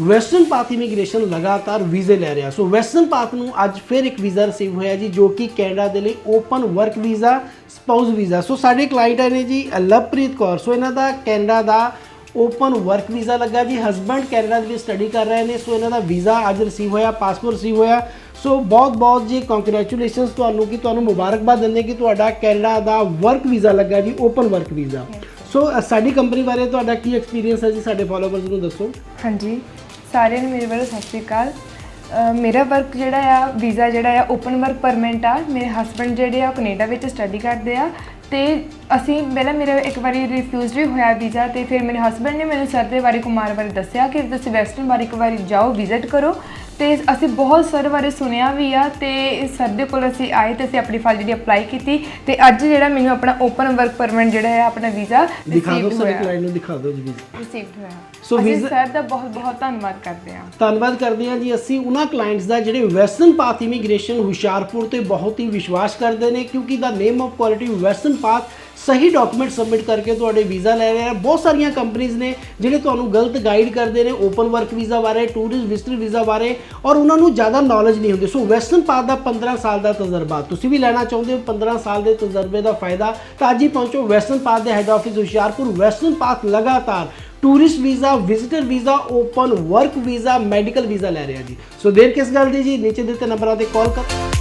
Western path immigration ਲਗਾਤਾਰ ਵੀਜ਼ੇ ਲੈ ਰਿਹਾ। ਸੋ ਵੈਸਟਰਨ ਪਾਥ ਨੂੰ ਅੱਜ ਫਿਰ ਇੱਕ ਵੀਜ਼ਾ ਰਿਸੀਵ ਹੋਇਆ ਜੀ ਜੋ ਕਿ ਕੈਨੇਡਾ ਦੇ ਲਈ open work visa spouse visa. So ਸਾਡੇ ਕਲਾਇੰਟ ਨੇ ਜੀ ਲਵਪ੍ਰੀਤ ਕੌਰ। ਸੋ ਇਹਨਾਂ ਦਾ ਕੈਨੇਡਾ ਦਾ ਓਪਨ ਵਰਕ ਵੀਜ਼ਾ ਲੱਗਾ ਜੀ। ਹਸਬੰਡ ਕੈਨੇਡਾ ਦੇ ਵਿੱਚ ਸਟੱਡੀ ਕਰ ਰਹੇ ਨੇ। ਸੋ ਇਹਨਾਂ ਦਾ ਵੀਜ਼ਾ ਅੱਜ ਰਿਸੀਵ ਹੋਇਆ ਪਾਸਪੋਰਟ ਰਿਸੀਵ ਹੋਇਆ। ਸੋ ਬਹੁਤ ਬਹੁਤ ਜੀ ਕੰਗ੍ਰੈਚੁਲੇਸ਼ਨਸ ਤੁਹਾਨੂੰ ਕਿ ਤੁਹਾਨੂੰ ਮੁਬਾਰਕਬਾਦ ਦਿੰਦੇ ਕਿ ਤੁਹਾਡਾ ਕੈਨੇਡਾ ਦਾ ਵਰਕ ਵੀਜ਼ਾ ਲੱਗਾ ਜੀ ਓਪਨ ਵਰਕ ਵੀਜ਼ਾ। ਸੋ ਸਾਡੀ ਕੰਪਨੀ ਬਾਰੇ ਤੁਹਾਡਾ ਕੀ ਐਕਸਪੀਰੀਅੰਸ ਹੈ ਜੀ? ਸਾਡੇ ਫਾਲੋਅਰਸ ਨੂੰ ਦੱਸੋ। ਹਾਂਜੀ। ਸਾਰਿਆਂ ਨੂੰ ਮੇਰੇ ਵੱਲੋਂ ਸਤਿ ਸ਼੍ਰੀ ਅਕਾਲ। ਅ, ਮੇਰਾ ਵਰਕ ਜਿਹੜਾ ਆ ਵੀਜ਼ਾ ਜਿਹੜਾ ਆ ਓਪਨ ਵਰਕ ਪਰਮਿਟ ਆ। ਮੇਰੇ ਹਸਬੰਡ ਜਿਹੜੇ ਆ ਉਹ ਕੈਨੇਡਾ ਵਿੱਚ ਸਟੱਡੀ ਕਰਦੇ ਆ। ਤੇ ਅਸੀਂ ਪਹਿਲਾਂ ਮੇਰਾ ਇੱਕ ਵਾਰੀ ਰਿਫਿਊਜ਼ ਵੀ ਹੋਇਆ ਵੀਜ਼ਾ ਤੇ ਫਿਰ ਮੇਰੇ ਹਸਬੰਡ ਨੇ ਮੈਨੂੰ ਸਰ ਦੇ ਬਾਰੇ ਕੁਮਾਰ ਬਾਰੇ ਦੱਸਿਆ ਕਿ ਤੁਸੀਂ ਵੈਸਟਰਨ ਬਾਰੇ ਇੱਕ ਵਾਰੀ ਜਾਓ ਵਿਜ਼ਿਟ ਕਰੋ। ਤੇ ਅਸੀਂ ਬਹੁਤ ਸਰ ਬਾਰੇ ਸੁਣਿਆ ਵੀ ਆ ਤੇ ਸਰ ਦੇ ਕੋਲ ਅਸੀਂ ਆਏ ਤੇ ਅਸੀਂ ਆਪਣੀ ਫਾਈਲ ਜਿਹੜੀ ਅਪਲਾਈ ਕੀਤੀ ਤੇ ਅੱਜ ਜਿਹੜਾ ਮੈਨੂੰ ਆਪਣਾ ਓਪਨ ਵਰਕ ਪਰਮਿਟ ਜਿਹੜਾ ਹੈ ਆਪਣਾ ਵੀਜ਼ਾ ਦਿਖਾ ਦਿਓ ਸਾਡੇ ਹੋਇਆ। ਕਲਾਇੰਟ ਨੂੰ ਦਿਖਾ ਦਿਓ ਜੀ ਵੀਜ਼ਾ ਰਿਸੀਵਡ ਹੋਇਆ। ਅਸੀਂ visa- ਸਰ ਦਾ ਬਹੁਤ ਬਹੁਤ ਧੰਨਵਾਦ ਕਰਦੇ ਹਾਂ। ਧੰਨਵਾਦ ਕਰਦੇ ਹਾਂ ਜੀ। ਅਸੀਂ ਉਹਨਾਂ ਕਲਾਇੰਟਸ ਦਾ ਜਿਹੜੇ ਵੈਸਟਰਨ ਪਾਥ ਇਮੀਗ੍ਰੇਸ਼ਨ ਹੁਸ਼ਿਆਰਪੁਰ ਤੇ ਬਹੁਤ ਹੀ ਵਿਸ਼ਵਾਸ ਕਰਦੇ ਨੇ ਕਿਉਂਕਿ the name of quality Western Path ਸਹੀ ਡਾਕੂਮੈਂਟ ਸਬਮਿਟ ਕਰਕੇ ਤੁਹਾਡੇ ਵੀਜ਼ਾ ਲੈ ਰਹੇ ਆ। ਬਹੁਤ ਸਾਰੀਆਂ ਕੰਪਨੀਆਂ ਨੇ ਜਿਹੜੇ ਤੁਹਾਨੂੰ ਗਲਤ ਗਾਈਡ ਕਰਦੇ ਨੇ ਓਪਨ ਵਰਕ ਵੀਜ਼ਾ ਬਾਰੇ ਟੂਰਿਸਟ ਵਿਜ਼ਟਰ ਵੀਜ਼ਾ ਬਾਰੇ, ਔਰ ਉਹਨਾਂ ਨੂੰ ਜ਼ਿਆਦਾ ਨੌਲੇਜ ਨਹੀਂ ਹੁੰਦੀ। ਸੋ ਵੈਸਟਰਨ ਪਾਥ ਦਾ 15 ਸਾਲ ਦਾ ਤਜਰਬਾ। ਤੁਸੀਂ ਵੀ ਲੈਣਾ ਚਾਹੁੰਦੇ ਹੋ 15 ਸਾਲ ਦੇ ਤਜਰਬੇ ਦਾ ਫਾਇਦਾ, ਤਾਂ ਅੱਜ ਹੀ ਪਹੁੰਚੋ ਵੈਸਟਰਨ ਪਾਥ ਦੇ head office Hoshiarpur. Western Path ਲਗਾਤਾਰ tourist visa visitor visa open work visa medical visa ਲੈ ਰਿਹਾ ਜੀ। ਸੋ ਦੇਰ ਕਿਸ ਗੱਲ ਦੀ ਜੀ? ਨੀਚੇ ਦਿੱਤੇ ਨੰਬਰਾਂ ਤੇ ਕਾਲ ਕਰ।